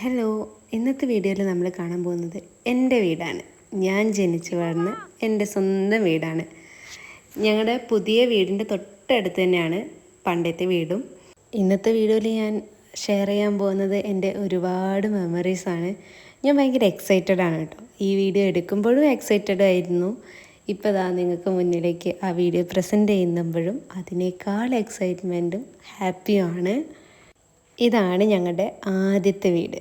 Hello ഇന്നത്തെ വീഡിയോയിൽ നമ്മൾ കാണാൻ പോകുന്നത് എന്റെ വീടാണ്. ഞാൻ ജനിച്ചു വളർന്ന എന്റെ സ്വന്തം വീടാണ്. ഞങ്ങളുടെ പുതിയ വീടിന്റെ തൊട്ടടുത്ത് തന്നെയാണ് പണ്ടത്തെ വീടും. ഇന്നത്തെ വീഡിയോയിൽ ഞാൻ ഷെയർ ചെയ്യാൻ പോകുന്നത് എന്റെ ഒരുപാട് മെമ്മറീസാണ് ഞാൻ ഭയങ്കര എക്സൈറ്റഡ് ആണ് കേട്ടോ. ഈ വീഡിയോ എടുക്കുമ്പോഴും എക്സൈറ്റഡ് ആയിരുന്നു. ഇപ്പോൾ ദാ നിങ്ങൾക്ക് മുന്നിലേക്ക് ആ വീഡിയോ പ്രസന്റ് ചെയ്യുമ്പോഴും അതിനേക്കാൾ എക്സൈറ്റ്മെന്റും ഹാപ്പിയുമാണ് ഇതാണ് ഞങ്ങളുടെ ആദ്യത്തെ വീട്.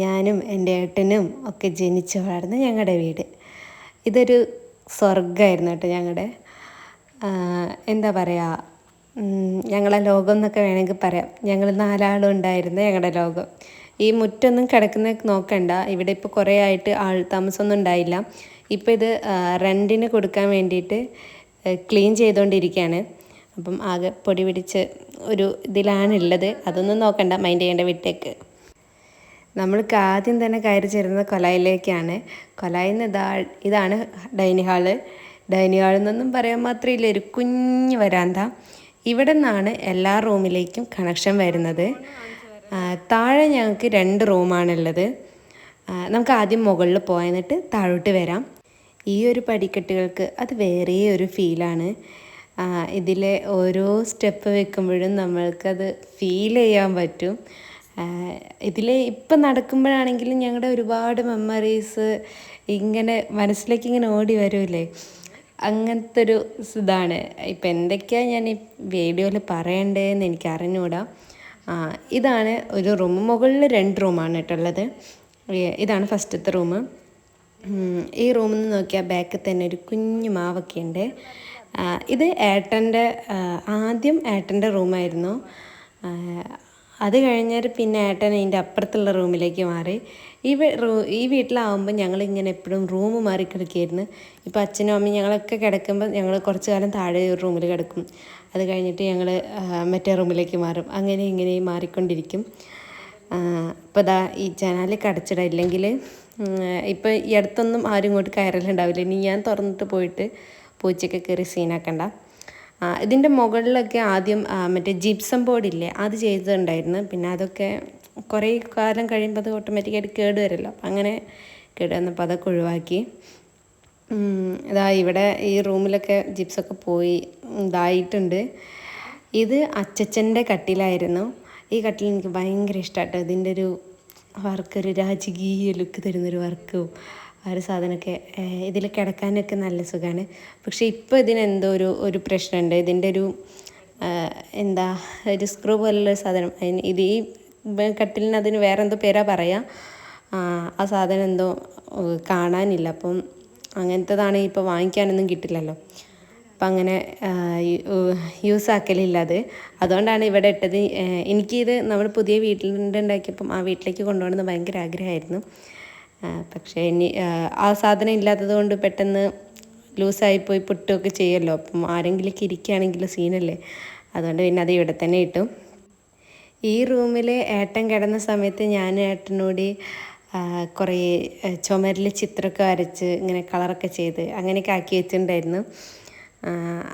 ഞാനും എന്റെ ഏട്ടനും ഒക്കെ ജനിച്ചു വളർന്ന ഞങ്ങളുടെ വീട്. ഇതൊരു സ്വർഗമായിരുന്നു കേട്ടോ ഞങ്ങളുടെ എന്താ പറയുക ഞങ്ങളെ ലോകം എന്നൊക്കെ വേണമെങ്കിൽ പറയാം. ഞങ്ങൾ നാലാളും ഉണ്ടായിരുന്ന ഞങ്ങളുടെ ലോകം. ഈ മുറ്റൊന്നും കിടക്കുന്ന നോക്കണ്ട. ഇവിടെ ഇപ്പോൾ കുറേ ആയിട്ട് ആൾ താമസമൊന്നും ഉണ്ടായില്ല. ഇപ്പോൾ ഇത് റെന്റിന് കൊടുക്കാൻ വേണ്ടിയിട്ട് ക്ലീൻ ചെയ്തുകൊണ്ടിരിക്കുകയാണ് അപ്പം ആകെ പൊടി പിടിച്ച് ഒരു ഇതിലാണുള്ളത്. അതൊന്നും നോക്കണ്ട മൈൻഡ് ചെയ്യേണ്ട വിട്ടേക്ക്. നമ്മൾക്ക് ആദ്യം തന്നെ കയറി ചേരുന്നത് കൊലായിലേക്കാണ്. കൊലായിൽ നിന്ന് ഇതാ ഇതാണ് ഡൈനിങ് ഹാൾ. ഡൈനിങ് ഹാളിൽ നിന്നും പറയാൻ മാത്രമില്ല ഒരു കുഞ്ഞ് വരാന്ത. ഇവിടെ നിന്നാണ് എല്ലാ റൂമിലേക്കും കണക്ഷൻ വരുന്നത്. താഴെ ഞങ്ങൾക്ക് രണ്ട് റൂമാണുള്ളത്. നമുക്ക് ആദ്യം മുകളിൽ പോയന്നിട്ട് താഴോട്ട് വരാം. ഈ ഒരു പടിക്കെട്ടുകൾക്ക് അത് വേറെ ഒരു ഫീലാണ് ഇതിലെ ഓരോ സ്റ്റെപ്പ് വെക്കുമ്പോഴും നമ്മൾക്കത് ഫീൽ ചെയ്യാൻ പറ്റും. ഇതിൽ ഇപ്പം നടക്കുമ്പോഴാണെങ്കിലും ഞങ്ങളുടെ ഒരുപാട് മെമ്മറീസ് ഇങ്ങനെ മനസ്സിലേക്ക് ഇങ്ങനെ ഓടി വരുമല്ലേ അങ്ങനത്തെ ഒരു ഇതാണ്. ഇപ്പം എന്തൊക്കെയാണ് ഞാൻ ഈ വീഡിയോയിൽ പറയണ്ടേന്ന് എനിക്ക് അറിഞ്ഞുകൂടാ. ഇതാണ് ഒരു റൂം. മുകളിൽ രണ്ട് റൂമാണ് കേട്ടുള്ളത് ഇതാണ് ഫസ്റ്റത്തെ റൂം. ഈ റൂമിൽ നിന്ന് നോക്കിയാൽ ബാക്കിൽ തന്നെ ഒരു കുഞ്ഞു മാവൊക്കെ ഉണ്ട് ഇത് ഏട്ടന്റെ ആദ്യം ഏട്ടന്റെ റൂമായിരുന്നു. അത് കഴിഞ്ഞാൽ പിന്നെ ഏട്ടൻ അതിന്റെ അപ്പുറത്തുള്ള റൂമിലേക്ക് മാറി. ഈ റൂ ഈ വീട്ടിലാവുമ്പോൾ ഞങ്ങളിങ്ങനെ എപ്പോഴും റൂം മാറി കിടക്കുകയായിരുന്നു ഇപ്പോൾ അച്ഛനും അമ്മയും ഞങ്ങളൊക്കെ കിടക്കുമ്പോൾ ഞങ്ങൾ കുറച്ച് കാലം താഴെ ഒരു റൂമിൽ കിടക്കും. അത് കഴിഞ്ഞിട്ട് ഞങ്ങൾ മറ്റേ റൂമിലേക്ക് മാറും. അങ്ങനെ ഇങ്ങനെ മാറിക്കൊണ്ടിരിക്കും. ഇപ്പോൾ ദാ ഈ ജനാലൊക്കെ അടച്ചിടാം ഇല്ലെങ്കിൽ ഇപ്പോൾ ഈ അടുത്തൊന്നും ആരും ഇങ്ങോട്ട് കയറലുണ്ടാവില്ല. ഇനി ഞാൻ തുറന്നിട്ട് പോയിട്ട് പൂച്ചയൊക്കെ കയറി സീനാക്കണ്ട. ഇതിന്റെ മുകളിലൊക്കെ ആദ്യം മറ്റേ ജിപ്സം ബോർഡില്ലേ അത് ചെയ്തിട്ടുണ്ടായിരുന്നു. പിന്നെ അതൊക്കെ കുറേ കാലം കഴിയുമ്പോൾ അത് ഓട്ടോമാറ്റിക്കായിട്ട് കേട് വരല്ലോ. അങ്ങനെ കേട് വന്നപ്പോൾ അതൊക്കെ ഒഴിവാക്കി. ഇതാ ഇവിടെ ഈ റൂമിലൊക്കെ ജിപ്സൊക്കെ പോയി ഇതായിട്ടുണ്ട്. ഇത് അച്ചച്ചന്റെ കട്ടിലായിരുന്നു. ഈ കട്ടിൽ എനിക്ക് ഭയങ്കര ഇഷ്ടമാട്ടോ ഇതിന്റെ ഒരു വർക്ക് ഒരു രാജകീയ ലുക്ക് തരുന്നൊരു വർക്കും ആ ഒരു സാധനമൊക്കെ ഇതിൽ കിടക്കാനൊക്കെ നല്ല സുഖമാണ് പക്ഷേ ഇപ്പോൾ ഇതിനെന്തോ ഒരു ഒരു പ്രശ്നമുണ്ട്. ഇതിന്റെ ഒരു എന്താ ഒരു സ്ക്രൂ പോലുള്ള സാധനം. ഇത് ഈ കട്ടിലിന് അതിന് വേറെ എന്തോ പേരാ പറയാം. ആ സാധനം എന്തോ കാണാനില്ല. അപ്പം അങ്ങനത്തതാണ് ഇപ്പോൾ വാങ്ങിക്കാനൊന്നും കിട്ടില്ലല്ലോ. അപ്പം അങ്ങനെ യൂസ് ആക്കലില്ല അത്. അതുകൊണ്ടാണ് ഇവിടെ ഇട്ടത്. എനിക്കിത് നമ്മൾ പുതിയ വീട്ടിലുണ്ടാക്കിയപ്പം ആ വീട്ടിലേക്ക് കൊണ്ടുപോകണമെന്ന് ഭയങ്കര ആഗ്രഹമായിരുന്നു. പക്ഷേ ഇനി ആ സാധനം ഇല്ലാത്തത് കൊണ്ട് പെട്ടെന്ന് ലൂസായിപ്പോയി പൊട്ടുകയൊക്കെ ചെയ്യുമല്ലോ. അപ്പം ആരെങ്കിലും ഇരിക്കുകയാണെങ്കിലും സീനല്ലേ? അതുകൊണ്ട് പിന്നെ അത് ഇവിടെ തന്നെ ഇട്ടു. ഈ റൂമിൽ ഏട്ടൻ കിടന്ന സമയത്ത് ഞാൻ ഏട്ടനോട് കുറേ ചുമരിൽ ചിത്രമൊക്കെ വരച്ച് ഇങ്ങനെ കളറൊക്കെ ചെയ്ത് അങ്ങനെയൊക്കെ ആക്കി വെച്ചിട്ടുണ്ടായിരുന്നു.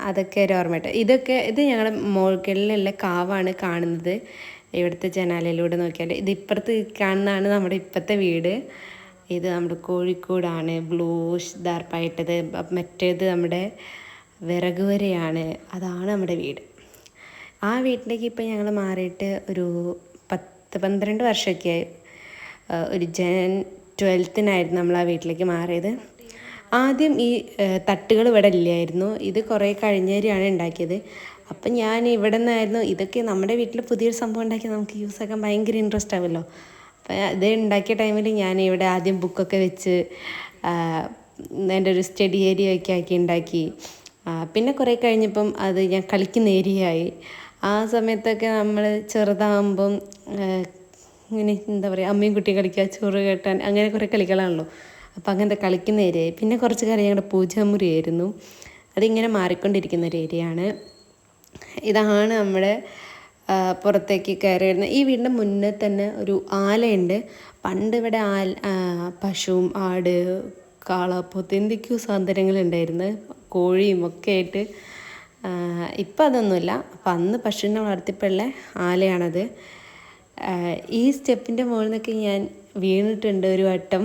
അതൊക്കെ ഒരു ഓർമ്മയിട്ട് ഇതൊക്കെ ഇത് ഞങ്ങളുടെ മുകളിലുള്ള കാവാണ് കാണുന്നത്. ഇവിടുത്തെ ജനാലയിലൂടെ നോക്കിയാൽ ഇത് ഇപ്പുറത്ത് കാണുന്നതാണ് നമ്മുടെ ഇപ്പോഴത്തെ വീട്. ഇത് നമ്മുടെ കോഴിക്കോടാണ് ബ്ലൂഷ് ദാർപ്പായിട്ടത് മറ്റേത് നമ്മുടെ വിറക് വരെയാണ് അതാണ് നമ്മുടെ വീട്. ആ വീട്ടിലേക്ക് ഇപ്പം ഞങ്ങൾ മാറിയിട്ട് ഒരു പത്ത് പന്ത്രണ്ട് വർഷമൊക്കെ ആയി ഒരു ജൻ ട്വൽത്തിനായിരുന്നു നമ്മൾ ആ വീട്ടിലേക്ക് മാറിയത്. ആദ്യം ഈ തട്ടുകൾ ഇവിടെ ഇല്ലായിരുന്നു. ഇത് കുറേ കഴിഞ്ഞേരെയാണ് ഉണ്ടാക്കിയത്. അപ്പം ഞാൻ ഇവിടെ നിന്നായിരുന്നു ഇതൊക്കെ നമ്മുടെ വീട്ടിൽ പുതിയൊരു സംഭവം ഉണ്ടാക്കി നമുക്ക് യൂസ് ആക്കാൻ ഭയങ്കര ഇൻട്രസ്റ്റ് ആവുമല്ലോ. അപ്പം ഇത് ഉണ്ടാക്കിയ ടൈമിൽ ഞാൻ ഇവിടെ ആദ്യം ബുക്കൊക്കെ വെച്ച് എന്റെ ഒരു സ്റ്റഡി ഏരിയ ഒക്കെ ആക്കി ഉണ്ടാക്കി. പിന്നെ കുറേ കഴിഞ്ഞപ്പം അത് ഞാൻ കളിക്കുന്ന ആയി. ആ സമയത്തൊക്കെ നമ്മൾ ചെറുതാകുമ്പം ഇങ്ങനെ എന്താ പറയുക അമ്മയും കുട്ടി കളിക്കുക ചോറ് കെട്ടാൻ അങ്ങനെ കുറേ കളികളാണല്ലോ. അപ്പോൾ അങ്ങനത്തെ കളിക്കുന്ന ഏരിയയായി പിന്നെ കുറച്ച് കാലം ഞങ്ങളുടെ പൂജാമുറിയായിരുന്നു അതിങ്ങനെ മാറിക്കൊണ്ടിരിക്കുന്ന ഒരു ഏരിയയാണ്. ഇതാണ് നമ്മുടെ പുറത്തേക്ക് കയറി വരുന്നത് ഈ വീടിന്റെ മുന്നേ തന്നെ ഒരു ആലയുണ്ട്. പണ്ട് ഇവിടെ ആൽ പശുവും ആട് കാള പോത്ത് എന്തൊക്കെയോ സാധനങ്ങളുണ്ടായിരുന്നു. കോഴിയും ഒക്കെ ആയിട്ട്. ഇപ്പം അതൊന്നുമില്ല. അപ്പം അന്ന് പശുവിനെ വളർത്തിയപ്പോഴുള്ള ആലയാണത്. ഈ സ്റ്റെപ്പിന്റെ മുകളിൽ നിന്നൊക്കെ ഞാൻ വീണിട്ടുണ്ട് ഒരു വട്ടം.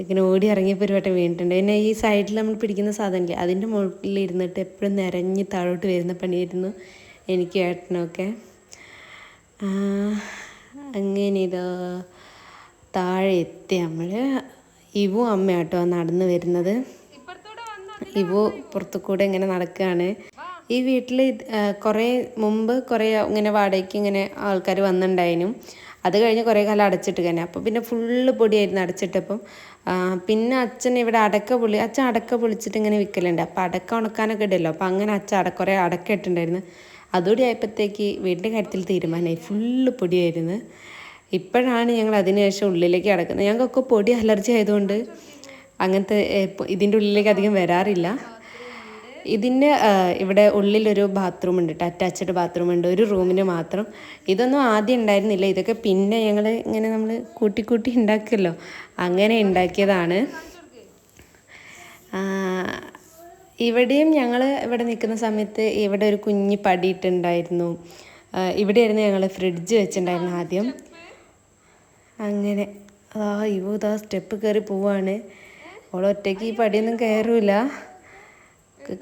ഇങ്ങനെ ഓടി ഇറങ്ങിയപ്പോൾ ഒരു വട്ടം വീണിട്ടുണ്ട്. പിന്നെ ഈ സൈഡിൽ നമ്മൾ പിടിക്കുന്ന സാധനമില്ലേ അതിന്റെ മുകളിൽ ഇരുന്നിട്ട് എപ്പോഴും നിരഞ്ഞ് താഴോട്ട് വരുന്ന പണിയായിരുന്നു എനിക്ക് ഏട്ടനൊക്കെ. അങ്ങനെ ഇതാ താഴെ എത്തി നമ്മൾ ഇവു അമ്മയാട്ടോ നടന്നു വരുന്നത്. ഇവു പുറത്തു കൂടെ ഇങ്ങനെ നടക്കുകയാണ് ഈ വീട്ടിൽ കുറേ മുമ്പ് കുറേ ഇങ്ങനെ വാടകയ്ക്ക് ഇങ്ങനെ ആൾക്കാർ വന്നിട്ടുണ്ടായിരുന്നു അത് കഴിഞ്ഞ് കുറേ കാലം അടച്ചിട്ട് തന്നെ. അപ്പോൾ പിന്നെ ഫുള്ള് പൊടിയായിരുന്നു അടച്ചിട്ടപ്പം. പിന്നെ അച്ഛൻ ഇവിടെ അടക്ക പൊളി അച്ഛൻ അടക്ക പൊളിച്ചിട്ട് ഇങ്ങനെ വിൽക്കലുണ്ട് അപ്പോൾ അടക്ക ഉണക്കാനൊക്കെ ഇടല്ലോ. അപ്പോൾ അങ്ങനെ അച്ഛൻ അട കുറേ അടക്ക ഇട്ടുണ്ടായിരുന്നു. അതുകൂടി ആയപ്പോഴത്തേക്ക് വീടിന്റെ കാര്യത്തിൽ തീരുമാനമായി ഫുള്ള് പൊടിയായിരുന്നു. ഇപ്പോഴാണ് ഞങ്ങൾ അതിനുശേഷം ഉള്ളിലേക്ക് അടക്കുന്നത് ഞങ്ങൾക്കൊക്കെ പൊടി അലർജി ആയതുകൊണ്ട് അങ്ങനത്തെ ഇതിന്റെ ഉള്ളിലേക്ക് അധികം വരാറില്ല. ഇതിന്റെ ഇവിടെ ഉള്ളിലൊരു ബാത്റൂം ഉണ്ട്. കേട്ടോ അറ്റാച്ച്ഡ് ബാത്റൂം ഉണ്ട്. ഒരു റൂമിന് മാത്രം. ഇതൊന്നും ആദ്യം ഉണ്ടായിരുന്നില്ല. ഇതൊക്കെ പിന്നെ ഞങ്ങൾ ഇങ്ങനെ നമ്മൾ കൂട്ടി കൂട്ടി ഉണ്ടാക്കുമല്ലോ അങ്ങനെ ഉണ്ടാക്കിയതാണ്. ഇവിടെയും ഞങ്ങൾ ഇവിടെ നിൽക്കുന്ന സമയത്ത് ഇവിടെ ഒരു കുഞ്ഞ് പടിയിട്ടുണ്ടായിരുന്നു. ഇവിടെയായിരുന്നു ഞങ്ങൾ ഫ്രിഡ്ജ് വെച്ചിട്ടുണ്ടായിരുന്നു ആദ്യം. അങ്ങനെ ആ ഇവ സ്റ്റെപ്പ് കയറി പോവാണ്. ഓളൊറ്റയ്ക്ക് ഈ പടിയൊന്നും കയറൂല.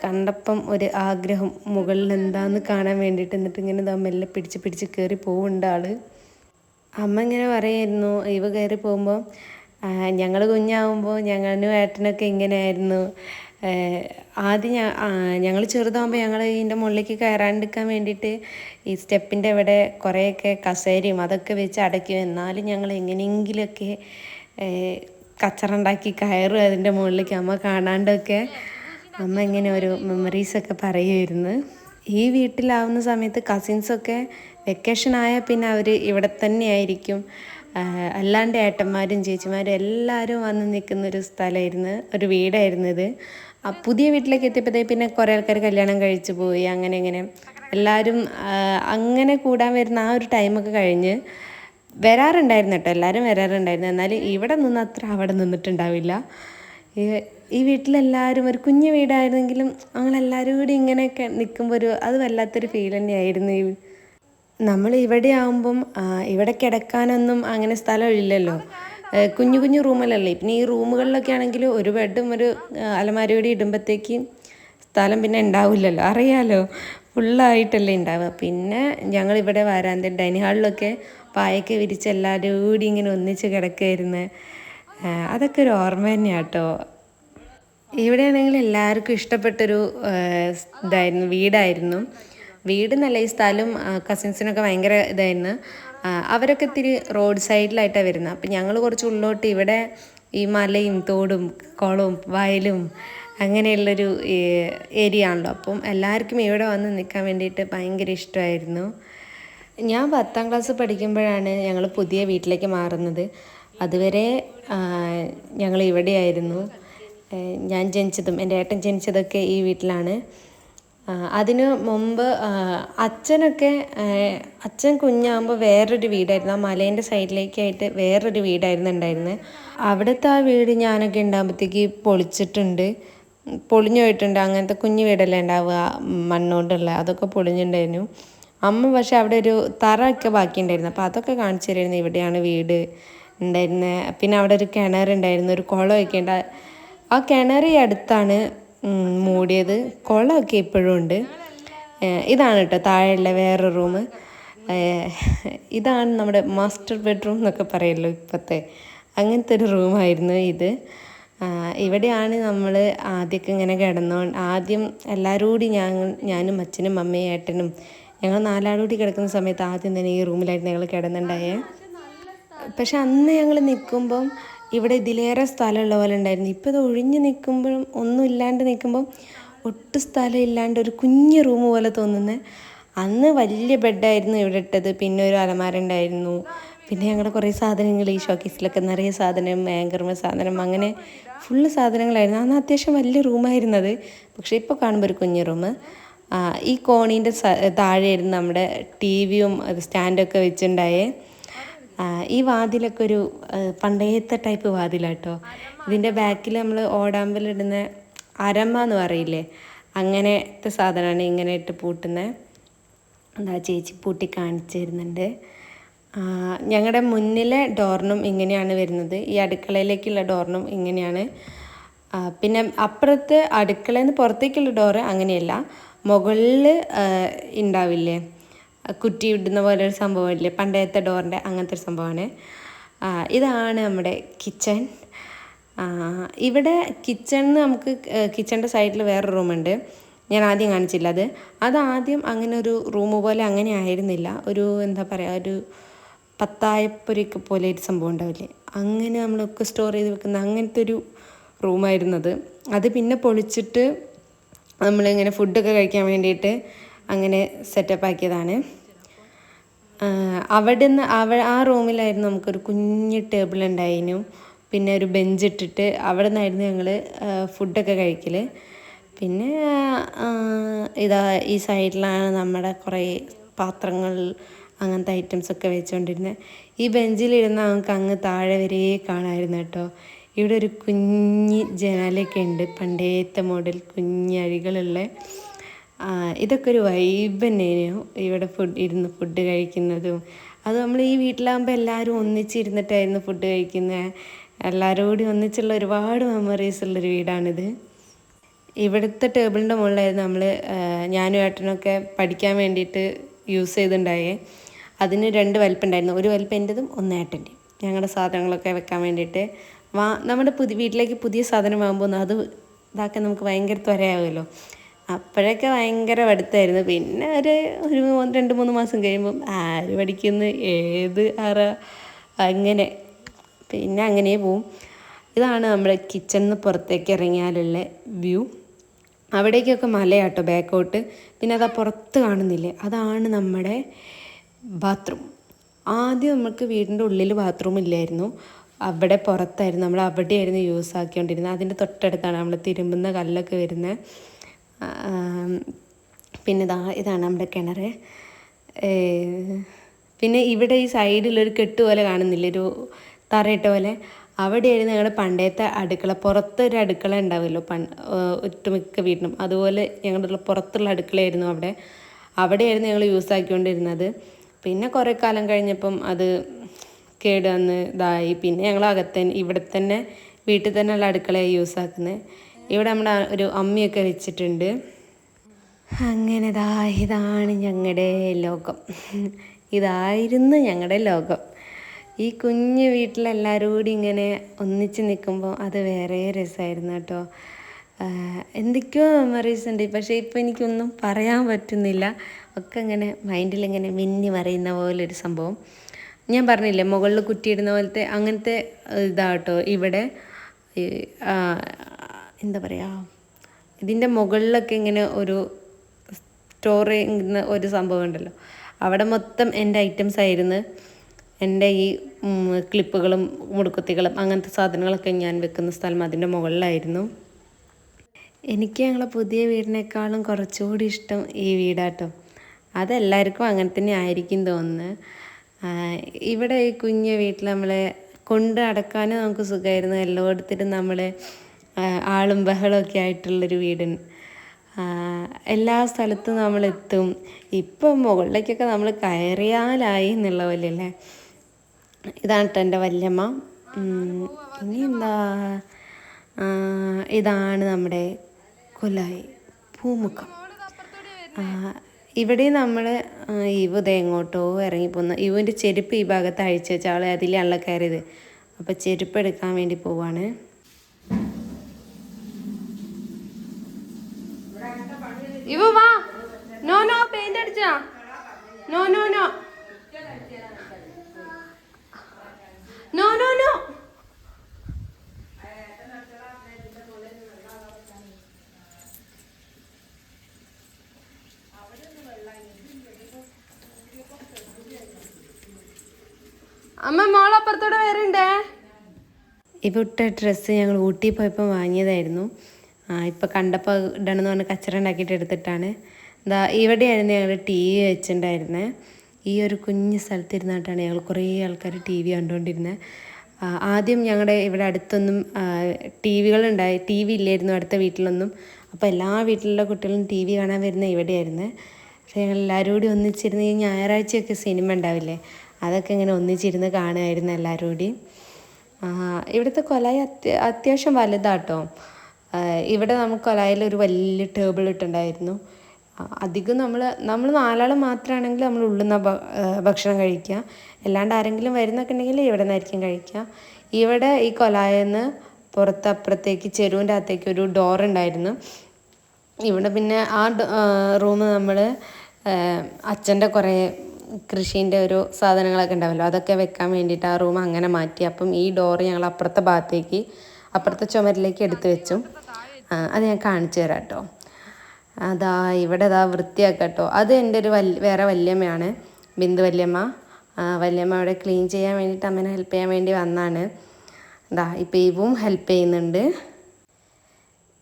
കണ്ടപ്പം ഒരു ആഗ്രഹം മുകളിൽ എന്താന്ന് കാണാൻ വേണ്ടിയിട്ട് എന്നിട്ട് ഇങ്ങനെ ഇതാ മെല്ലെ പിടിച്ച് പിടിച്ച് കയറി പോവുണ്ട് ആൾ. അമ്മ ഇങ്ങനെ പറയായിരുന്നു ഇവ കയറി പോകുമ്പോൾ ഞങ്ങൾ കുഞ്ഞാവുമ്പോൾ ഞങ്ങളും ഏട്ടനൊക്കെ ഇങ്ങനെയായിരുന്നു. ആഹ് ആദ്യം ഞങ്ങൾ ചെറുതാകുമ്പോൾ ഞങ്ങൾ ഇതിന്റെ മുകളിലേക്ക് കയറാണ്ടിരിക്കാൻ വേണ്ടിയിട്ട് ഈ സ്റ്റെപ്പിന്റെ അവിടെ കുറേയൊക്കെ കസേരയും അതൊക്കെ വെച്ച് അടയ്ക്കും. എന്നാലും ഞങ്ങൾ എങ്ങനെയെങ്കിലുമൊക്കെ കച്ചറുണ്ടാക്കി കയറും അതിന്റെ മുകളിലേക്ക് അമ്മ കാണാണ്ടൊക്കെ. അമ്മ ഇങ്ങനെ ഒരു മെമ്മറീസൊക്കെ പറയുമായിരുന്നു ഈ വീട്ടിലാവുന്ന സമയത്ത് കസിൻസൊക്കെ വെക്കേഷൻ ആയാൽ പിന്നെ അവർ ഇവിടെ തന്നെ ആയിരിക്കും. ആഹ് അല്ലാണ്ട് ഏട്ടന്മാരും ചേച്ചിമാരും എല്ലാവരും വന്ന് നിൽക്കുന്ന ഒരു സ്ഥലമായിരുന്നു ഒരു വീടായിരുന്നു ഇത്. പുതിയ വീട്ടിലേക്ക് എത്തിയപ്പോഴത്തേക്ക് പിന്നെ കുറേ ആൾക്കാർ കല്യാണം കഴിച്ചു പോയി അങ്ങനെ ഇങ്ങനെ. എല്ലാവരും അങ്ങനെ കൂടാൻ വരുന്ന ആ ഒരു ടൈമൊക്കെ കഴിഞ്ഞ് വരാറുണ്ടായിരുന്നു കേട്ടോ എല്ലാവരും വരാറുണ്ടായിരുന്നു. എന്നാലും ഇവിടെ നിന്ന് അത്ര അവിടെ നിന്നിട്ടുണ്ടാവില്ല. ഈ- വീട്ടിലെല്ലാവരും ഒരു കുഞ്ഞു വീടായിരുന്നെങ്കിലും ഞങ്ങളെല്ലാവരും കൂടി ഇങ്ങനെയൊക്കെ നിൽക്കുമ്പോൾ ഒരു അത് വല്ലാത്തൊരു ഫീൽ തന്നെയായിരുന്നു ഈ നമ്മൾ ഇവിടെ ആവുമ്പം ഇവിടെ കിടക്കാനൊന്നും അങ്ങനെ സ്ഥലമില്ലല്ലോ കുഞ്ഞു കുഞ്ഞു റൂമിലല്ലേ? പിന്നെ ഈ റൂമുകളിലൊക്കെ ആണെങ്കിൽ ഒരു ബെഡും ഒരു ആ, അലമാരി കൂടി ഇടുമ്പോഴത്തേക്ക് സ്ഥലം പിന്നെ ഉണ്ടാവില്ലല്ലോ. അറിയാലോ? ഫുള്ളായിട്ടല്ലേ ഉണ്ടാവുക. പിന്നെ ഞങ്ങൾ ഇവിടെ വരാന്ത ഡൈനിങ് ഹാളിലൊക്കെ പായൊക്കെ വിരിച്ച് എല്ലാവരും കൂടി ഇങ്ങനെ ഒന്നിച്ച് കിടക്കുമായിരുന്നു അതൊക്കെ ഒരു ഓർമ്മ തന്നെയാണ് കേട്ടോ. ഇവിടെയാണെങ്കിൽ എല്ലാവർക്കും ഇഷ്ടപ്പെട്ടൊരു ഇതായിരുന്നു വീടായിരുന്നു. വീട് നല്ല ഈ സ്ഥലം കസിൻസിനൊക്കെ ഭയങ്കര ഇതായിരുന്നു. അവരൊക്കെ ഇത്തിരി റോഡ് സൈഡിലായിട്ടാണ് വരുന്നത് അപ്പം ഞങ്ങൾ കുറച്ച് ഉള്ളോട്ട് ഇവിടെ ഈ മലയും തോടും കുളവും വയലും അങ്ങനെയുള്ളൊരു ഏരിയ ആണല്ലോ. അപ്പം എല്ലാവർക്കും ഇവിടെ വന്ന് നിൽക്കാൻ വേണ്ടിയിട്ട് ഭയങ്കര ഇഷ്ടമായിരുന്നു. ഞാൻ പത്താം ക്ലാസ് പഠിക്കുമ്പോഴാണ് ഞങ്ങൾ പുതിയ വീട്ടിലേക്ക് മാറുന്നത്. അതുവരെ ഞങ്ങൾ ഇവിടെയായിരുന്നു ഞാൻ ജനിച്ചതും എന്റെ ഏട്ടൻ ജനിച്ചതൊക്കെ ഈ വീട്ടിലാണ്. അതിന് മുമ്പ് അച്ഛനൊക്കെ അച്ഛൻ കുഞ്ഞാകുമ്പോൾ വേറൊരു വീടായിരുന്നു. ആ മലേന്റെ സൈഡിലേക്കായിട്ട് വേറൊരു വീടായിരുന്നു ഉണ്ടായിരുന്നത് അവിടുത്തെ ആ വീട് ഞാനൊക്കെ ഉണ്ടാകുമ്പോഴത്തേക്ക് പൊളിച്ചിട്ടുണ്ട്. പൊളിഞ്ഞു പോയിട്ടുണ്ട്. അങ്ങനത്തെ കുഞ്ഞു വീടല്ലേ ഉണ്ടാവുക മണ്ണോണ്ടുള്ള അതൊക്കെ പൊളിഞ്ഞിട്ടുണ്ടായിരുന്നു അമ്മ പക്ഷെ അവിടെ ഒരു തറയൊക്കെ ബാക്കിയുണ്ടായിരുന്നു. അപ്പോൾ അതൊക്കെ കാണിച്ചു തരുമായിരുന്നു ഇവിടെയാണ് വീട് ഉണ്ടായിരുന്നത് പിന്നെ അവിടെ ഒരു കിണറുണ്ടായിരുന്നു ഒരു കുളമൊക്കെ ഉണ്ട്. ആ കിണർ ഈ അടുത്താണ് മൂടിയത്. കുളമൊക്കെ ഇപ്പോഴും ഉണ്ട്. ഇതാണ് കേട്ടോ താഴെയുള്ള വേറെ റൂം ഇതാണ് നമ്മുടെ മാസ്റ്റർ ബെഡ്റൂം എന്നൊക്കെ പറയല്ലോ ഇപ്പോഴത്തെ അങ്ങനത്തെ ഒരു റൂമായിരുന്നു ഇത്. ഇവിടെയാണ് നമ്മൾ ആദ്യമൊക്കെ ഇങ്ങനെ കിടന്നോ ആദ്യം എല്ലാവരും കൂടി ഞങ്ങൾ ഞാനും അച്ഛനും അമ്മയും ഏട്ടനും ഞങ്ങൾ നാലാളും കൂടി കിടക്കുന്ന സമയത്ത് ആദ്യം തന്നെ ഈ റൂമിലായിരുന്നു ഞങ്ങൾ കിടന്നുണ്ടായേ. പക്ഷെ അന്ന് ഞങ്ങൾ നിൽക്കുമ്പം ഇവിടെ ഇതിലേറെ സ്ഥലമുള്ള പോലെ ഉണ്ടായിരുന്നു. ഇപ്പോൾ ഇത് ഒഴിഞ്ഞ് നിൽക്കുമ്പോഴും ഒന്നും ഇല്ലാണ്ട് നിൽക്കുമ്പം ഒട്ടും സ്ഥലം ഇല്ലാണ്ട് ഒരു കുഞ്ഞു റൂം പോലെ തോന്നുന്നത് അന്ന് വലിയ ബെഡായിരുന്നു ഇവിടെ ഇട്ടത്. പിന്നെ ഒരു അലമാര ഉണ്ടായിരുന്നു പിന്നെ ഞങ്ങളുടെ കുറേ സാധനങ്ങൾ ഈ ഷോക്കേസിലൊക്കെ നിറയെ സാധനം ആങ്കർമ സാധനം അങ്ങനെ ഫുള്ള് സാധനങ്ങളായിരുന്നു. അന്ന് അത്യാവശ്യം വലിയ റൂമായിരുന്നത് പക്ഷേ ഇപ്പോൾ കാണുമ്പോൾ ഒരു കുഞ്ഞു റൂം ഈ കോണീന്റെ താഴെയായിരുന്നു നമ്മുടെ ടി വിയും സ്റ്റാൻഡൊക്കെ വെച്ചിട്ടുണ്ടായേ ഈ വാതിലൊക്കെ ഒരു പണ്ടേത്തെ ടൈപ്പ് വാതിലാട്ടോ ഇതിന്റെ ബാക്കിൽ നമ്മൾ ഓടാമ്പലിടുന്ന അരമ്മ എന്ന് പറയില്ലേ? അങ്ങനത്തെ സാധനമാണ് ഇങ്ങനെ ഇട്ട് പൂട്ടുന്നത് എന്താ ചേച്ചി പൂട്ടി കാണിച്ചു തരുന്നുണ്ട്. ഞങ്ങളുടെ മുന്നിലെ ഡോറിനും ഇങ്ങനെയാണ് വരുന്നത്. ഈ അടുക്കളയിലേക്കുള്ള ഡോറിനും ഇങ്ങനെയാണ്. പിന്നെ അപ്പുറത്ത് അടുക്കളയിൽ നിന്ന് പുറത്തേക്കുള്ള ഡോറ് അങ്ങനെയല്ല. മുകളിൽ ഉണ്ടാവില്ലേ കുറ്റി ഇടുന്ന പോലെ ഒരു സംഭവമില്ലേ? പണ്ടത്തെ ഡോറിന്റെ അങ്ങനത്തെ ഒരു സംഭവമാണ്. ഇതാണ് നമ്മുടെ കിച്ചൺ. ഇവിടെ കിച്ചണിന് നമുക്ക് കിച്ചണിന്റെ സൈഡിൽ വേറെ റൂമുണ്ട്. ഞാൻ ആദ്യം കാണിച്ചില്ല അത്. അത് ആദ്യം അങ്ങനെ ഒരു റൂം പോലെ അങ്ങനെ ആയിരുന്നില്ല. ഒരു എന്താ പറയുക ഒരു പത്തായപ്പൊരിക്ക് പോലെ ഒരു സംഭവം ഉണ്ടാവില്ലേ? അങ്ങനെ നമ്മളൊക്കെ സ്റ്റോർ ചെയ്ത് വെക്കുന്ന അങ്ങനത്തെ ഒരു റൂമായിരുന്നത് അത്. പിന്നെ പൊളിച്ചിട്ട് നമ്മളിങ്ങനെ ഫുഡൊക്കെ കഴിക്കാൻ വേണ്ടിയിട്ട് അങ്ങനെ സെറ്റപ്പ് ആക്കിയതാണ് അവിടെ നിന്ന് അവ ആ റൂമിലായിരുന്നു നമുക്കൊരു കുഞ്ഞ് ടേബിൾ ഉണ്ടായിരുന്നു പിന്നെ ഒരു ബെഞ്ച് ഇട്ടിട്ട് അവിടെ നിന്നായിരുന്നു ഞങ്ങൾ ഫുഡൊക്കെ കഴിക്കൽ പിന്നെ ഇതാ ഈ സൈഡിലാണ് നമ്മുടെ കുറേ പാത്രങ്ങൾ അങ്ങനത്തെ ഐറ്റംസ് ഒക്കെ വെച്ചുകൊണ്ടിരുന്നത് ഈ ബെഞ്ചിലിരുന്ന് നമുക്ക് അങ്ങ് താഴെ വരെ കാണാമായിരുന്നു കേട്ടോ. ഇവിടെ ഒരു കുഞ്ഞ് ജനാലയൊക്കെ ഉണ്ട് പണ്ടേത്തെ മോഡൽ കുഞ്ഞഴികളുള്ള ആ, ഇതൊക്കെ ഒരു വൈബ് തന്നെയാണ്. ഇവിടെ ഫുഡ് ഇരുന്ന് ഫുഡ് കഴിക്കുന്നതും. അത് നമ്മൾ ഈ വീട്ടിലാകുമ്പോൾ എല്ലാവരും ഒന്നിച്ചിരുന്നിട്ടായിരുന്നു ഫുഡ് കഴിക്കുന്നത് എല്ലാവരും കൂടി ഒന്നിച്ചുള്ള ഒരുപാട് മെമ്മറീസ് ഉള്ളൊരു വീടാണിത്. ഇവിടുത്തെ ടേബിളിന്റെ മുകളിലായിരുന്നു നമ്മൾ ഞാനും ഏട്ടനൊക്കെ പഠിക്കാൻ വേണ്ടിയിട്ട് യൂസ് ചെയ്തിട്ടുണ്ടായേ അതിന് രണ്ട് വലിപ്പുണ്ടായിരുന്നു ഒരു വലിപ്പം എന്റെതും ഒന്ന് ഏട്ടന്റെയും ഞങ്ങളുടെ സാധനങ്ങളൊക്കെ വെക്കാൻ വേണ്ടിയിട്ട്. വാ നമ്മുടെ പുതിയ വീട്ടിലേക്ക് പുതിയ സാധനം വാങ്ങുമ്പോൾ അത് ഇതാക്കാൻ നമുക്ക് ഭയങ്കര ത്വരയാവുമല്ലോ. അപ്പോഴൊക്കെ ഭയങ്കര പഠിത്തമായിരുന്നു. പിന്നെ ഒരു ഒരു രണ്ട് മൂന്ന് മാസം കഴിയുമ്പം ആര് പഠിക്കുന്നു ഏത് അറ അങ്ങനെ. പിന്നെ അങ്ങനെ പോവും. ഇതാണ് നമ്മുടെ കിച്ചണിന്ന് പുറത്തേക്ക് ഇറങ്ങിയാലുള്ള വ്യൂ അവിടേക്കൊക്കെ മലയാട്ടോ ബാക്കോട്ട് പിന്നെ അതാ പുറത്ത് കാണുന്നില്ലേ? അതാണ് നമ്മുടെ ബാത്റൂം ആദ്യം നമുക്ക് വീടിന്റെ ഉള്ളിൽ ബാത്റൂം ഇല്ലായിരുന്നു. അവിടെ പുറത്തായിരുന്നു. നമ്മൾ അവിടെയായിരുന്നു യൂസ് ആക്കിക്കൊണ്ടിരുന്നത്. അതിന്റെ തൊട്ടടുത്താണ് നമ്മൾ തിരുമ്പുന്ന കല്ലൊക്കെ വരുന്നത്. പിന്നെ ഇതാ ഇതാണ് നമ്മുടെ കിണർ. പിന്നെ ഇവിടെ ഈ സൈഡിലൊരു കെട്ട് പോലെ കാണുന്നില്ല ഒരു തറയിട്ട പോലെ. അവിടെയായിരുന്നു ഞങ്ങളുടെ പണ്ടത്തെ അടുക്കള. പുറത്തൊരു അടുക്കള ഉണ്ടാവുമല്ലോ പണ്ട് ഒറ്റമിക്ക വീട്ടിലും. അതുപോലെ ഞങ്ങളുടെ പുറത്തുള്ള അടുക്കളയായിരുന്നു അവിടെ. അവിടെയായിരുന്നു ഞങ്ങൾ യൂസ് ആക്കിക്കൊണ്ടിരുന്നത്. പിന്നെ കുറേ കാലം കഴിഞ്ഞപ്പം അത് കേട് വന്ന് ഇതായി. പിന്നെ ഞങ്ങൾ അകത്തന്നെ ഇവിടെ തന്നെ വീട്ടിൽ തന്നെയുള്ള അടുക്കളയായി യൂസ് ആക്കുന്നത് ഇവിടെ നമ്മുടെ ഒരു അമ്മയൊക്കെ വെച്ചിട്ടുണ്ട്. അങ്ങനെ ദാ ഇതാണ് ഞങ്ങളുടെ ലോകം. ഇതായിരുന്നു ഞങ്ങളുടെ ലോകം. ഈ കുഞ്ഞു വീട്ടിലെല്ലാവരും കൂടി ഇങ്ങനെ ഒന്നിച്ച് നിൽക്കുമ്പോൾ അത് വേറെ രസമായിരുന്നു കേട്ടോ. എന്തൊക്കെയോ മെമ്മറീസ് ഉണ്ട്. പക്ഷേ ഇപ്പോൾ എനിക്കൊന്നും പറയാൻ പറ്റുന്നില്ല. ഒക്കെ ഇങ്ങനെ മൈൻഡിൽ ഇങ്ങനെ മിന്നി മറിയുന്ന പോലൊരു സംഭവം. ഞാൻ പറഞ്ഞില്ലേ മുകളിൽ കുറ്റിയിടുന്ന പോലത്തെ അങ്ങനത്തെ ഇതാട്ടോ ഇവിടെ. എന്താ പറയുക ഇതിന്റെ മുകളിലൊക്കെ ഇങ്ങനെ ഒരു സ്റ്റോർ ചെയ്യുന്ന ഒരു സംഭവം ഉണ്ടല്ലോ. അവിടെ മൊത്തം എന്റെ ഐറ്റംസ് ആയിരുന്നു. എന്റെ ഈ ക്ലിപ്പുകളും മുടുക്കുത്തികളും അങ്ങനത്തെ സാധനങ്ങളൊക്കെ ഞാൻ വെക്കുന്ന സ്ഥലം അതിന്റെ മുകളിലായിരുന്നു. എനിക്ക് ഞങ്ങളെ പുതിയ വീടിനേക്കാളും കുറച്ചുകൂടി ഇഷ്ടം ഈ വീടാട്ടോ. അതെല്ലാവർക്കും അങ്ങനെ തന്നെ ആയിരിക്കും തോന്നുന്നത്. ഇവിടെ ഈ കുഞ്ഞ് വീട്ടിൽ നമ്മളെ കൊണ്ട് അടക്കാനും നമുക്ക് സുഖമായിരുന്നു. എല്ലായിടത്തിലും നമ്മൾ ആളും ബഹളമൊക്കെ ആയിട്ടുള്ളൊരു വീട്. എല്ലാ സ്ഥലത്തും നമ്മൾ എത്തും ഇപ്പം മുകളിലേക്കൊക്കെ നമ്മൾ കയറിയാലായി എന്നുള്ള പോലെ അല്ലേ ഇതാണ് കേട്ടോ എന്റെ വല്യമ്മ ഇനി എന്താ? ഇതാണ് നമ്മുടെ കൊലായി പൂമുഖം. ഇവിടെ നമ്മൾ ഇവ് എങ്ങോട്ടോ ഇറങ്ങിപ്പോകുന്ന ഇവന്റെ ചെരുപ്പ് ഈ ഭാഗത്ത് അഴിച്ചു വെച്ച ആൾ അതിലാണല്ലോ കയറിയത്. അപ്പോൾ ചെരുപ്പ് എടുക്കാൻ വേണ്ടി പോവാണ്. ഇവ വാ. നോ നോ പെയിന്റ് അടിച്ചാ. No no no. No no no. അമ്മ മോളപ്പുറത്തോടെ വരണ്ടേ? ഇട്ട ഡ്രസ്സ് ഞങ്ങൾ ഊട്ടി പോയപ്പോൾ വാങ്ങിയതായിരുന്നു. ഇപ്പം കണ്ടപ്പോൾ ഇടണമെന്ന് പറഞ്ഞ് കച്ചറ ഉണ്ടാക്കിയിട്ട് എടുത്തിട്ടാണ്. എന്താ ഇവിടെയായിരുന്നു ഞങ്ങൾ ടി വി വെച്ചിട്ടുണ്ടായിരുന്നത് ഈ ഒരു കുഞ്ഞു സ്ഥലത്തിരുന്നിട്ടാണ് ഞങ്ങൾ കുറേ ആൾക്കാർ ടി വി കണ്ടുകൊണ്ടിരുന്നത് ആദ്യം ഞങ്ങളുടെ ഇവിടെ അടുത്തൊന്നും ടി വികളുണ്ടായി ടി വി ഇല്ലായിരുന്നു അടുത്ത വീട്ടിലൊന്നും. അപ്പോൾ എല്ലാ വീട്ടിലുള്ള കുട്ടികളും ടി വി കാണാൻ വരുന്ന ഇവിടെയായിരുന്നു. പക്ഷേ ഞങ്ങൾ എല്ലാവരും കൂടി ഒന്നിച്ചിരുന്ന് ഈ ഞായറാഴ്ചയൊക്കെ സിനിമ ഉണ്ടാവില്ലേ അതൊക്കെ ഇങ്ങനെ ഒന്നിച്ചിരുന്ന് കാണുമായിരുന്നു എല്ലാവരും കൂടി. ഇവിടുത്തെ കൊലായി അത്യ അത്യാവശ്യം വലുതാട്ടോ. ഇവിടെ നമുക്ക് കൊലായിൽ ഒരു വലിയ ടേബിൾ ഇട്ടുണ്ടായിരുന്നു. അധികം നമ്മൾ നമ്മൾ നാലാൾ മാത്രമാണെങ്കിൽ നമ്മൾ ഉള്ളുന്ന ഭക്ഷണം കഴിക്കുക. അല്ലാണ്ട് ആരെങ്കിലും വരുന്നൊക്കെ ഉണ്ടെങ്കിൽ ഇവിടെ നിന്നായിരിക്കും കഴിക്കുക. ഇവിടെ ഈ കൊലായെന്ന് പുറത്ത് അപ്പുറത്തേക്ക് ചെരുവിന്റെ അകത്തേക്ക് ഒരു ഡോർ ഉണ്ടായിരുന്നു. ഇവിടെ പിന്നെ ആ റൂം നമ്മൾ അച്ഛന്റെ കുറേ കൃഷീന്റെ ഒരു സാധനങ്ങളൊക്കെ ഉണ്ടാവല്ലോ അതൊക്കെ വെക്കാൻ വേണ്ടിയിട്ട് ആ റൂം അങ്ങനെ മാറ്റി. അപ്പം ഈ ഡോർ ഞങ്ങൾ അപ്പുറത്തെ ഭാഗത്തേക്ക് അപ്പുറത്തെ ചുമരിലേക്ക് എടുത്തു വെച്ചു. അത് ഞാൻ കാണിച്ചു തരാം കേട്ടോ. അതാ ഇവിടെ അതാ വൃത്തിയാക്കാം കേട്ടോ. അത് എന്റെ ഒരു വൽ വേറെ വല്യമ്മയാണ് ബിന്ദു വല്യമ്മ. വല്യമ്മ അവിടെ ക്ലീൻ ചെയ്യാൻ വേണ്ടിയിട്ട് അമ്മേനെ ഹെൽപ്പ് ചെയ്യാൻ വേണ്ടി വന്നാണ്. ഇതാ ഇപ്പം ഇവും ഹെൽപ്പ് ചെയ്യുന്നുണ്ട്.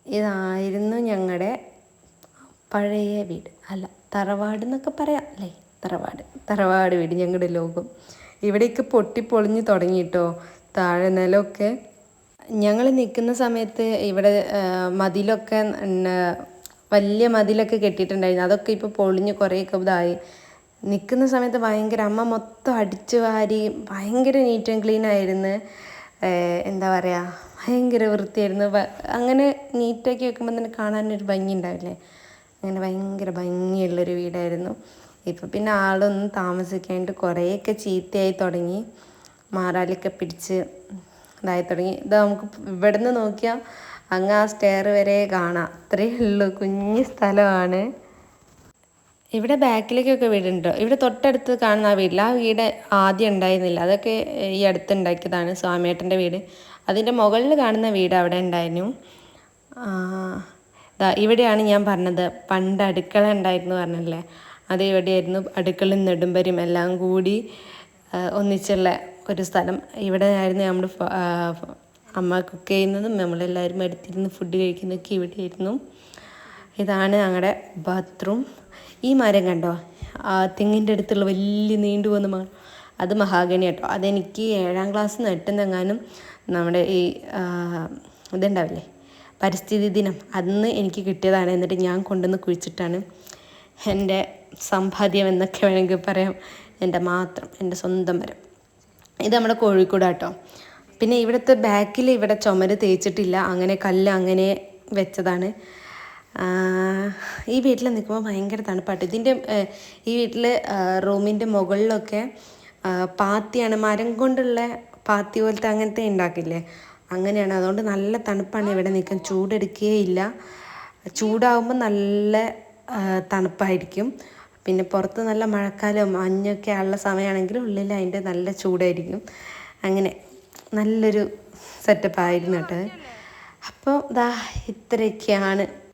ഇതായിരുന്നു ഞങ്ങളുടെ പഴയ വീട്. അല്ല തറവാട് എന്നൊക്കെ പറയാം അല്ലേ? തറവാട് തറവാട് വീട് ഞങ്ങളുടെ ലോകം. ഇവിടേക്ക് പൊട്ടിപ്പൊളിഞ്ഞ് തുടങ്ങിയിട്ടോ താഴെ നിലമൊക്കെ ഞങ്ങൾ നിൽക്കുന്ന സമയത്ത് ഇവിടെ മതിലൊക്കെ വലിയ മതിലൊക്കെ കെട്ടിയിട്ടുണ്ടായിരുന്നു. അതൊക്കെ ഇപ്പോൾ പൊളിഞ്ഞ് കുറേയൊക്കെ ഇതായി. നിൽക്കുന്ന സമയത്ത് ഭയങ്കര അമ്മ മൊത്തം അടിച്ചു വാരി ഭയങ്കര നീറ്റ് ആൻഡ് ക്ലീൻ ആയിരുന്നു. എന്താ പറയുക ഭയങ്കര വൃത്തിയായിരുന്നു. അങ്ങനെ നീറ്റാക്കി വെക്കുമ്പോൾ തന്നെ കാണാനൊരു ഭംഗി ഉണ്ടാവില്ലേ അങ്ങനെ ഭയങ്കര ഭംഗിയുള്ളൊരു വീടായിരുന്നു. ഇപ്പം പിന്നെ ആളൊന്നും താമസിക്കാണ്ട് കുറേയൊക്കെ ചീത്തയായി തുടങ്ങി. മാറാലൊക്കെ പിടിച്ച് ഇതായി തുടങ്ങി. ഇത് നമുക്ക് ഇവിടെ നിന്ന് നോക്കിയാൽ അങ്ങ് ആ സ്റ്റെയർ വരെ കാണാം. അത്രയേ ഉള്ളൂ. കുഞ്ഞ് സ്ഥലമാണ്. ഇവിടെ ബാക്കിലേക്കൊക്കെ വീടുണ്ട്. ഇവിടെ തൊട്ടടുത്ത് കാണുന്ന ആ വീട്ടിൽ ആ വീട് ആദ്യം ഉണ്ടായിരുന്നില്ല. അതൊക്കെ ഈ അടുത്ത് ഉണ്ടാക്കിയതാണ് സ്വാമിയേട്ടന്റെ വീട്. അതിന്റെ മുകളിൽ കാണുന്ന വീട് അവിടെ ഉണ്ടായിരുന്നു. ഇവിടെയാണ് ഞാൻ പറഞ്ഞത്. പണ്ട് അടുക്കള ഉണ്ടായിരുന്നു പറഞ്ഞല്ലേ? അത് ഇവിടെയായിരുന്നു. അടുക്കളയും നെടുമ്പരും എല്ലാം കൂടി ഒന്നിച്ചുള്ള ഒരു സ്ഥലം. ഇവിടെ ആയിരുന്നു നമ്മൾ അമ്മ കുക്ക് ചെയ്യുന്നതും നമ്മളെല്ലാവരും എടുത്തിരുന്ന് ഫുഡ് കഴിക്കുന്നതൊക്കെ ഇവിടെ ആയിരുന്നു ഇതാണ് ഞങ്ങളുടെ ബാത്റൂം ഈ മരം കണ്ടോ? ആ തെങ്ങിന്റെ അടുത്തുള്ള വലിയ നീണ്ടു പോകുന്ന മരം അത് മഹാഗണി കേട്ടോ. അതെനിക്ക് ഏഴാം ക്ലാസ് നെട്ടുന്നെങ്ങാനും നമ്മുടെ ഈ ഇതുണ്ടാവില്ലേ? പരിസ്ഥിതി ദിനം. അന്ന് എനിക്ക് കിട്ടിയതാണ്. എന്നിട്ട് ഞാൻ കൊണ്ടുവന്ന് കുഴിച്ചിട്ടാണ് എന്റെ സമ്പാദ്യം എന്നൊക്കെ വേണമെങ്കിൽ പറയാം. എന്റെ മാത്രം എന്റെ സ്വന്തം മരം. ഇത് നമ്മുടെ കോഴിക്കോട് കേട്ടോ പിന്നെ ഇവിടുത്തെ ബാക്കിൽ ഇവിടെ ചുമര് തേച്ചിട്ടില്ല. അങ്ങനെ കല്ല് അങ്ങനെ വെച്ചതാണ്. ഈ വീട്ടിൽ നിൽക്കുമ്പോൾ ഭയങ്കര തണുപ്പാട്ട്. ഇതിന്റെ ഈ വീട്ടിൽ റൂമിന്റെ മുകളിലൊക്കെ പാത്തിയാണ്. മരം കൊണ്ടുള്ള പാത്തി പോലത്തെ അങ്ങനത്തെ ഉണ്ടാക്കില്ലേ? അങ്ങനെയാണ്. അതുകൊണ്ട് നല്ല തണുപ്പാണ് ഇവിടെ നിൽക്കാൻ. ചൂടെടുക്കുകയില്ല ചൂടാകുമ്പോൾ നല്ല തണുപ്പായിരിക്കും. പിന്നെ പുറത്ത് നല്ല മഴക്കാലം മഞ്ഞൊക്കെ ഉള്ള സമയമാണെങ്കിൽ ഉള്ളിൽ അതിന്റെ നല്ല ചൂടായിരിക്കും. അങ്ങനെ നല്ലൊരു സെറ്റപ്പായിരുന്നു കേട്ടോ അപ്പോൾ ദാ ഇത്രയൊക്കെയാണ്